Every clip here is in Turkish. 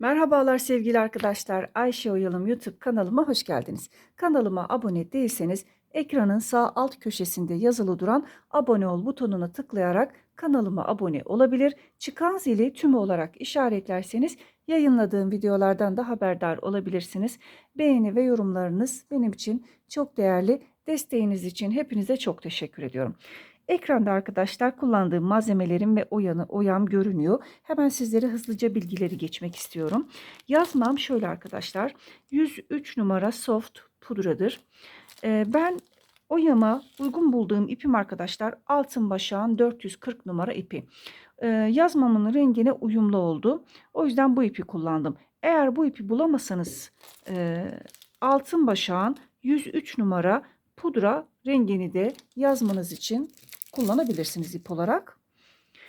Merhabalar sevgili arkadaşlar. Ayşe Oyalım YouTube kanalıma hoş geldiniz. Kanalıma abone değilseniz ekranın sağ alt köşesinde yazılı duran abone ol butonuna tıklayarak kanalıma abone olabilir. Çıkan zili tümü olarak işaretlerseniz yayınladığım videolardan da haberdar olabilirsiniz. Beğeni ve yorumlarınız benim için çok değerli. Desteğiniz için hepinize çok teşekkür ediyorum. Ekranda arkadaşlar kullandığım malzemelerim ve oyanı, oyam görünüyor. Hemen sizlere hızlıca bilgileri geçmek istiyorum. Yazmam şöyle arkadaşlar. 103 numara soft pudradır. Ee, ben oyama uygun bulduğum ipim arkadaşlar altın başağın 440 numara ipi. Ee, yazmamın rengine uyumlu oldu. O yüzden bu ipi kullandım. Eğer bu ipi bulamasanız e, altın başağın 103 numara pudra rengini de yazmanız için kullanabilirsiniz ip olarak.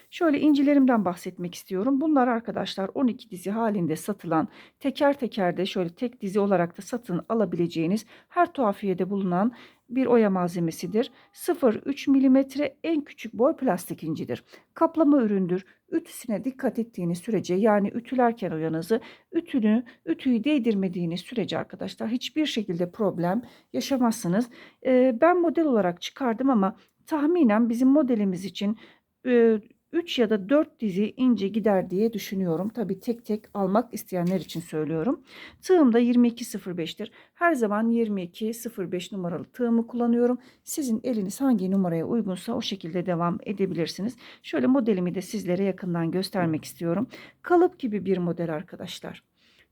Şöyle incilerimden bahsetmek istiyorum. Bunlar arkadaşlar 12 dizi halinde satılan teker teker de şöyle tek dizi olarak da satın alabileceğiniz her tuhafiyede bulunan bir oya malzemesidir. 0,3 mm en küçük boy plastik incidir. Kaplama üründür. Ütüsüne dikkat ettiğiniz sürece yani ütülerken oyanızı ütünü ütüyü değdirmediğiniz sürece arkadaşlar hiçbir şekilde problem yaşamazsınız. Ee, ben model olarak çıkardım ama tahminen bizim modelimiz için e, 3 ya da 4 dizi ince gider diye düşünüyorum. Tabi tek tek almak isteyenler için söylüyorum. Tığım da 22.05'tir. Her zaman 22.05 numaralı tığımı kullanıyorum. Sizin eliniz hangi numaraya uygunsa o şekilde devam edebilirsiniz. Şöyle modelimi de sizlere yakından göstermek istiyorum. Kalıp gibi bir model arkadaşlar.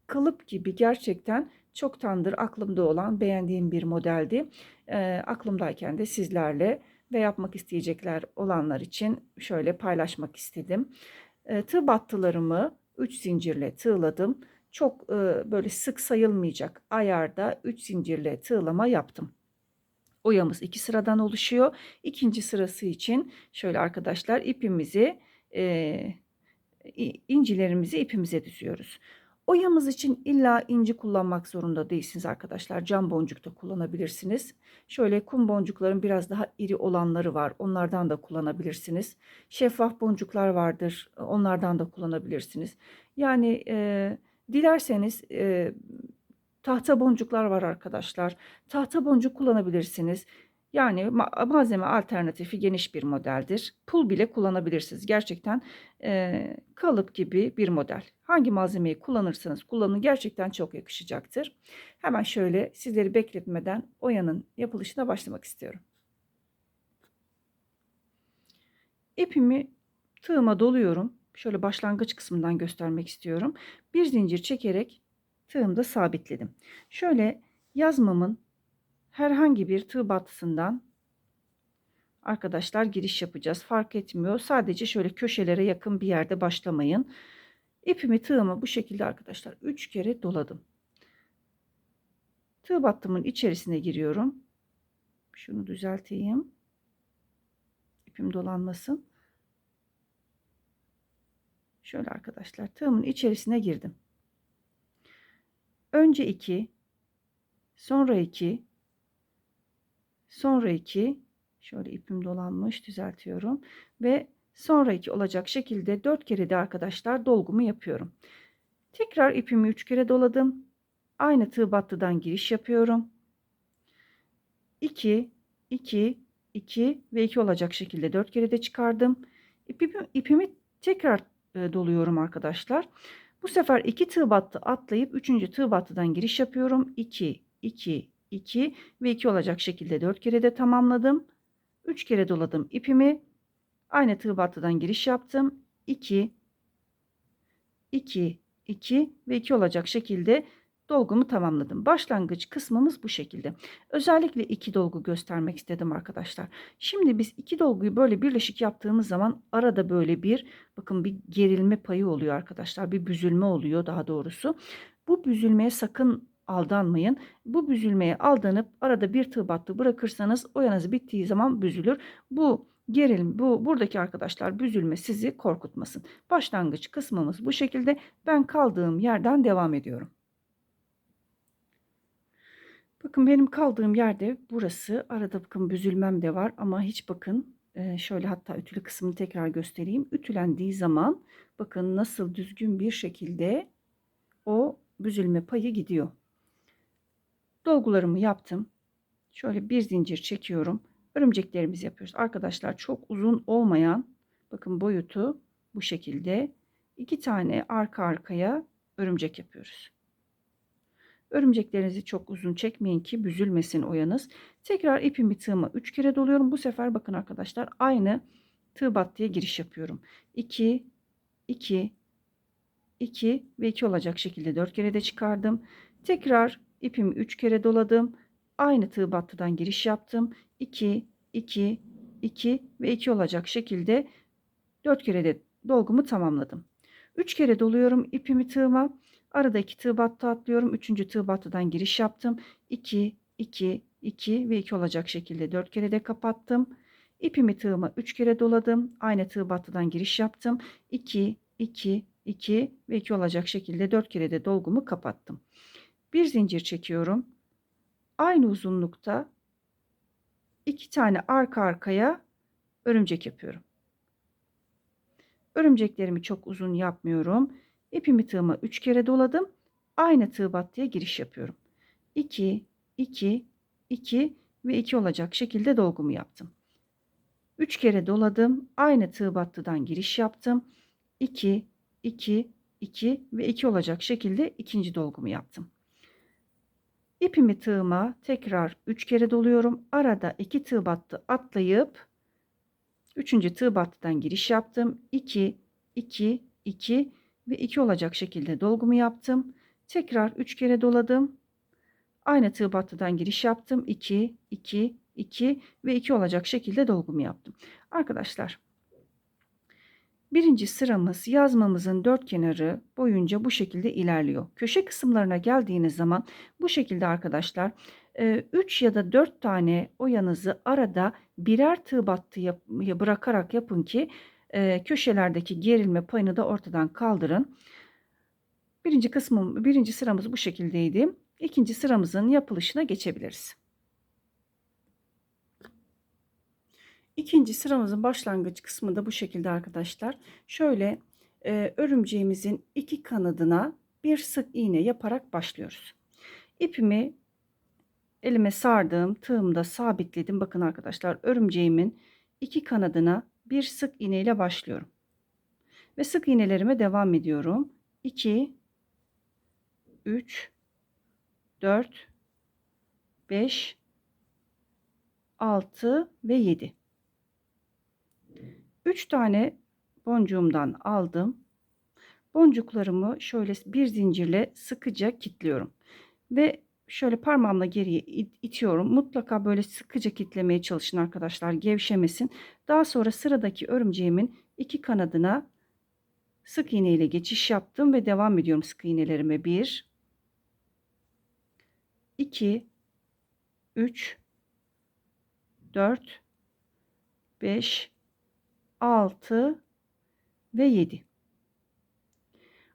Kalıp gibi gerçekten çoktandır aklımda olan beğendiğim bir modeldi. E, aklımdayken de sizlerle ve yapmak isteyecekler olanlar için şöyle paylaşmak istedim. E, tığ battılarımı 3 zincirle tığladım. Çok e, böyle sık sayılmayacak ayarda 3 zincirle tığlama yaptım. Oyamız iki sıradan oluşuyor. İkinci sırası için şöyle arkadaşlar ipimizi e, incilerimizi ipimize düzüyoruz. Oyamız için illa inci kullanmak zorunda değilsiniz arkadaşlar. Cam boncuk da kullanabilirsiniz. Şöyle kum boncukların biraz daha iri olanları var. Onlardan da kullanabilirsiniz. Şeffaf boncuklar vardır. Onlardan da kullanabilirsiniz. Yani e, dilerseniz e, tahta boncuklar var arkadaşlar. Tahta boncuk kullanabilirsiniz. Yani malzeme alternatifi geniş bir modeldir. Pul bile kullanabilirsiniz. Gerçekten e, kalıp gibi bir model. Hangi malzemeyi kullanırsanız kullanın gerçekten çok yakışacaktır. Hemen şöyle sizleri bekletmeden oyanın yapılışına başlamak istiyorum. İpimi tığıma doluyorum. Şöyle başlangıç kısmından göstermek istiyorum. Bir zincir çekerek tığımda sabitledim. Şöyle yazmamın herhangi bir tığ battısından arkadaşlar giriş yapacağız. Fark etmiyor. Sadece şöyle köşelere yakın bir yerde başlamayın. İpimi tığımı bu şekilde arkadaşlar 3 kere doladım. Tığ battımın içerisine giriyorum. Şunu düzelteyim. İpim dolanmasın. Şöyle arkadaşlar tığımın içerisine girdim. Önce 2 sonra 2 sonra 2 şöyle ipim dolanmış düzeltiyorum ve sonra 2 olacak şekilde 4 kere de arkadaşlar dolgumu yapıyorum. Tekrar ipimi 3 kere doladım. Aynı tığ battıdan giriş yapıyorum. 2 2 2 ve 2 olacak şekilde 4 kere de çıkardım. İpimi, ipimi tekrar e, doluyorum arkadaşlar. Bu sefer 2 tığ battı atlayıp 3. tığ battıdan giriş yapıyorum. 2 2 2 ve 2 olacak şekilde 4 kere de tamamladım. 3 kere doladım ipimi. Aynı tığ battıdan giriş yaptım. 2 2 2 ve 2 olacak şekilde dolgumu tamamladım. Başlangıç kısmımız bu şekilde. Özellikle iki dolgu göstermek istedim arkadaşlar. Şimdi biz iki dolguyu böyle birleşik yaptığımız zaman arada böyle bir bakın bir gerilme payı oluyor arkadaşlar. Bir büzülme oluyor daha doğrusu. Bu büzülmeye sakın aldanmayın. Bu büzülmeye aldanıp arada bir tığ battı bırakırsanız oyanız bittiği zaman büzülür. Bu gerilim bu buradaki arkadaşlar büzülme sizi korkutmasın. Başlangıç kısmımız bu şekilde. Ben kaldığım yerden devam ediyorum. Bakın benim kaldığım yerde burası. Arada bakın büzülmem de var ama hiç bakın şöyle hatta ütülü kısmını tekrar göstereyim. Ütülendiği zaman bakın nasıl düzgün bir şekilde o büzülme payı gidiyor. Dolgularımı yaptım. Şöyle bir zincir çekiyorum. Örümceklerimizi yapıyoruz. Arkadaşlar çok uzun olmayan bakın boyutu bu şekilde iki tane arka arkaya örümcek yapıyoruz. Örümceklerinizi çok uzun çekmeyin ki büzülmesin oyanız. Tekrar ipimi tığıma 3 kere doluyorum. Bu sefer bakın arkadaşlar aynı tığ battıya giriş yapıyorum. 2 2 2 ve 2 olacak şekilde 4 kere de çıkardım. Tekrar ipimi 3 kere doladım. Aynı tığ battıdan giriş yaptım. 2 2 2 ve 2 olacak şekilde 4 kere de dolgumu tamamladım. 3 kere doluyorum ipimi tığıma. Arada 2 tığ battı atlıyorum. 3. tığ battıdan giriş yaptım. 2 2 2 ve 2 olacak şekilde 4 kere de kapattım. İpimi tığıma 3 kere doladım. Aynı tığ battıdan giriş yaptım. 2 2 2 ve 2 olacak şekilde 4 kere de dolgumu kapattım. Bir zincir çekiyorum. Aynı uzunlukta iki tane arka arkaya örümcek yapıyorum. Örümceklerimi çok uzun yapmıyorum. İpimi tığıma 3 kere doladım. Aynı tığ battıya giriş yapıyorum. 2 2 2 ve 2 olacak şekilde dolgumu yaptım. 3 kere doladım. Aynı tığ battıdan giriş yaptım. 2 2 2 ve 2 olacak şekilde ikinci dolgumu yaptım. İpimi tığıma tekrar 3 kere doluyorum. Arada 2 tığ battı atlayıp 3. tığ battıdan giriş yaptım. 2 2 2 ve 2 olacak şekilde dolgumu yaptım. Tekrar 3 kere doladım. Aynı tığ battıdan giriş yaptım. 2 2 2 ve 2 olacak şekilde dolgumu yaptım. Arkadaşlar Birinci sıramız yazmamızın dört kenarı boyunca bu şekilde ilerliyor. Köşe kısımlarına geldiğiniz zaman bu şekilde arkadaşlar 3 ya da 4 tane oyanızı arada birer tığ battı yap bırakarak yapın ki köşelerdeki gerilme payını da ortadan kaldırın. Birinci kısmım, birinci sıramız bu şekildeydi. İkinci sıramızın yapılışına geçebiliriz. İkinci sıramızın başlangıç kısmı da bu şekilde arkadaşlar. Şöyle e, örümceğimizin iki kanadına bir sık iğne yaparak başlıyoruz. İpimi elime sardım, tığımda sabitledim. Bakın arkadaşlar örümceğimin iki kanadına bir sık iğne ile başlıyorum. Ve sık iğnelerime devam ediyorum. 2 3 4 5 6 ve 7 3 tane boncuğumdan aldım. Boncuklarımı şöyle bir zincirle sıkıca kilitliyorum. Ve şöyle parmağımla geriye itiyorum. Mutlaka böyle sıkıca kitlemeye çalışın arkadaşlar. Gevşemesin. Daha sonra sıradaki örümceğimin iki kanadına sık iğne ile geçiş yaptım ve devam ediyorum sık iğnelerime. 1 2 3 4 5 6 ve 7.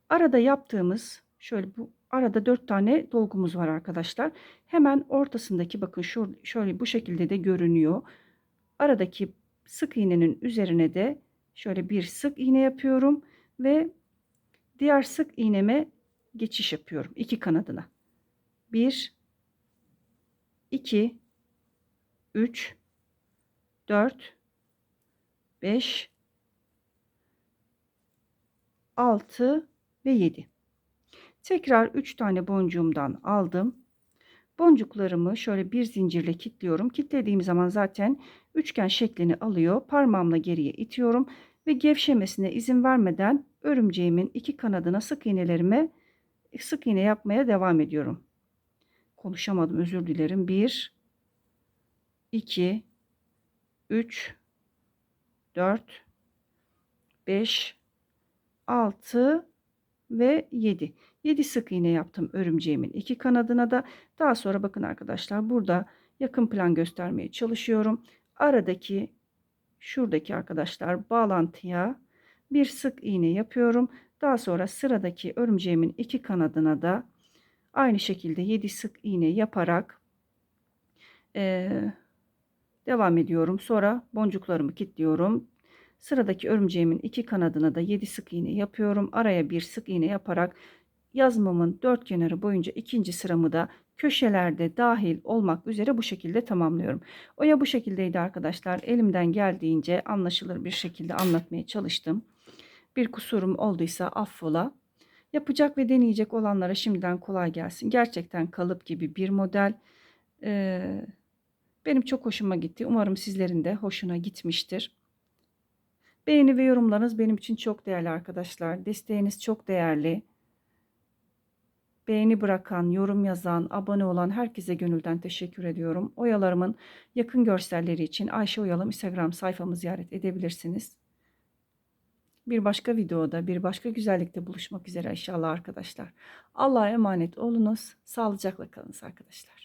Arada yaptığımız şöyle bu arada 4 tane dolgumuz var arkadaşlar. Hemen ortasındaki bakın şu şöyle bu şekilde de görünüyor. Aradaki sık iğnenin üzerine de şöyle bir sık iğne yapıyorum ve diğer sık iğneme geçiş yapıyorum iki kanadına. 1 2 3 4 5 6 ve 7 tekrar 3 tane boncuğumdan aldım. Boncuklarımı şöyle bir zincirle kilitliyorum. Kilitlediğim zaman zaten üçgen şeklini alıyor. Parmağımla geriye itiyorum ve gevşemesine izin vermeden örümceğimin iki kanadına sık iğnelerime sık iğne yapmaya devam ediyorum. Konuşamadım özür dilerim. 1 2 3 4 5 6 ve 7 7 sık iğne yaptım örümceğimin iki kanadına da. Daha sonra bakın arkadaşlar burada yakın plan göstermeye çalışıyorum. Aradaki şuradaki arkadaşlar bağlantıya bir sık iğne yapıyorum. Daha sonra sıradaki örümceğimin iki kanadına da aynı şekilde 7 sık iğne yaparak devam ediyorum. Sonra boncuklarımı kilitliyorum. Sıradaki örümceğimin iki kanadına da 7 sık iğne yapıyorum. Araya bir sık iğne yaparak yazmamın dört kenarı boyunca ikinci sıramı da köşelerde dahil olmak üzere bu şekilde tamamlıyorum. Oya bu şekildeydi arkadaşlar. Elimden geldiğince anlaşılır bir şekilde anlatmaya çalıştım. Bir kusurum olduysa affola. Yapacak ve deneyecek olanlara şimdiden kolay gelsin. Gerçekten kalıp gibi bir model. Ee, benim çok hoşuma gitti. Umarım sizlerin de hoşuna gitmiştir. Beğeni ve yorumlarınız benim için çok değerli arkadaşlar. Desteğiniz çok değerli. Beğeni bırakan, yorum yazan, abone olan herkese gönülden teşekkür ediyorum. Oyalarımın yakın görselleri için Ayşe Oyalım Instagram sayfamı ziyaret edebilirsiniz. Bir başka videoda, bir başka güzellikte buluşmak üzere inşallah arkadaşlar. Allah'a emanet olunuz. Sağlıcakla kalınız arkadaşlar.